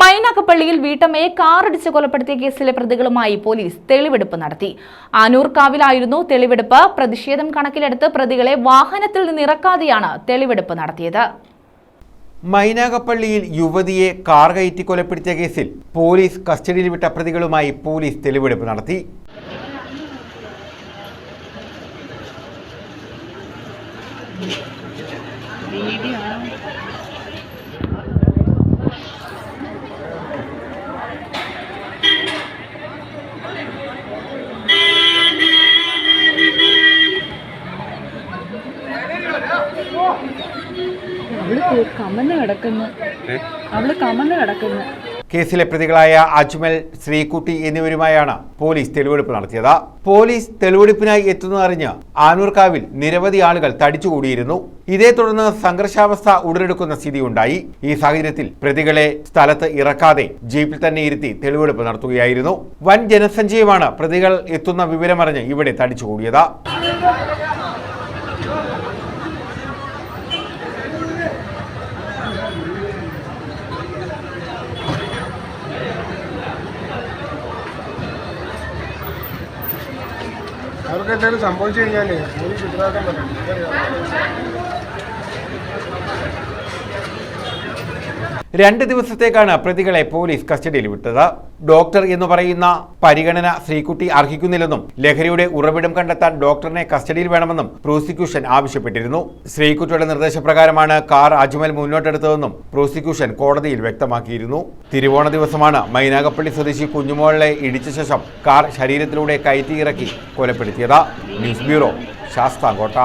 മൈനാക്കപ്പള്ളിയിൽ വീട്ടമ്മയെ കാറിടിച്ച് കൊലപ്പെടുത്തിയ കേസിലെ പ്രതികളുമായി പോലീസ് തെളിവെടുപ്പ് നടത്തി. ആനൂർക്കാവിലായിരുന്നു തെളിവെടുപ്പ്. പ്രതിഷേധം കണക്കിലെടുത്ത് പ്രതികളെ വാഹനത്തിൽ നിന്നിറക്കാതെയാണ് തെളിവെടുപ്പ് നടത്തിയത്. മൈനാകപ്പള്ളിയിൽ യുവതിയെ കാർ കയറ്റി കൊലപ്പെടുത്തിയ കേസിൽ പോലീസ് കസ്റ്റഡിയിൽ വിട്ട പ്രതികളുമായി പോലീസ് തെളിവെടുപ്പ് നടത്തി. അവൾ കമന്ന് കിടക്കുന്നു. അവൾ കമന്ന് കിടക്കുന്നു. കേസിലെ പ്രതികളായ അജ്മൽ ശ്രീകുട്ടി എന്നിവരുമായാണ് പോലീസ് തെളിവെടുപ്പ് നടത്തിയത്. പോലീസ് തെളിവെടുപ്പിനായി എത്തുന്നതറിഞ്ഞ് ആനൂർക്കാവിൽ നിരവധി ആളുകൾ തടിച്ചുകൂടിയിരുന്നു. ഇതേ തുടർന്ന് സംഘർഷാവസ്ഥ ഉടലെടുക്കുന്ന സ്ഥിതിയുണ്ടായി. ഈ സാഹചര്യത്തിൽ പ്രതികളെ സ്ഥലത്ത് ഇറക്കാതെ ജീപ്പിൽ തന്നെ ഇരുത്തി തെളിവെടുപ്പ് നടത്തുകയായിരുന്നു. വൻ ജനസഞ്ചയമാണ് പ്രതികൾ എത്തുന്ന വിവരമറിഞ്ഞ് ഇവിടെ തടിച്ചുകൂടിയത്. അവർക്ക് എന്തെങ്കിലും സംഭവിച്ചു കഴിഞ്ഞാലേ പോലീസ് ഉത്തരവാദിത്തം പറയും രണ്ട് ദിവസത്തേക്കാണ് പ്രതികളെ പോലീസ് കസ്റ്റഡിയിൽ വിട്ടത്. ഡോക്ടർ എന്ന് പറയുന്ന പരിഗണന ശ്രീകുട്ടി അർഹിക്കുന്നില്ലെന്നും ലഹരിയുടെ ഉറവിടം കണ്ടെത്താൻ ഡോക്ടറിനെ കസ്റ്റഡിയിൽ വേണമെന്നും പ്രോസിക്യൂഷൻ ആവശ്യപ്പെട്ടിരുന്നു. ശ്രീകുട്ടിയുടെ നിർദ്ദേശപ്രകാരമാണ് കാർ അജ്മൽ മുന്നോട്ടെടുത്തതെന്നും പ്രോസിക്യൂഷൻ കോടതിയിൽ വ്യക്തമാക്കിയിരുന്നു. തിരുവോണ ദിവസമാണ് മൈനാഗപ്പള്ളി സ്വദേശി കുഞ്ഞുമോളെ ഇടിച്ച ശേഷം കാർ ശരീരത്തിലൂടെ കയറ്റിയിറക്കി കൊലപ്പെടുത്തിയത്. News bureau Sasthamkotta.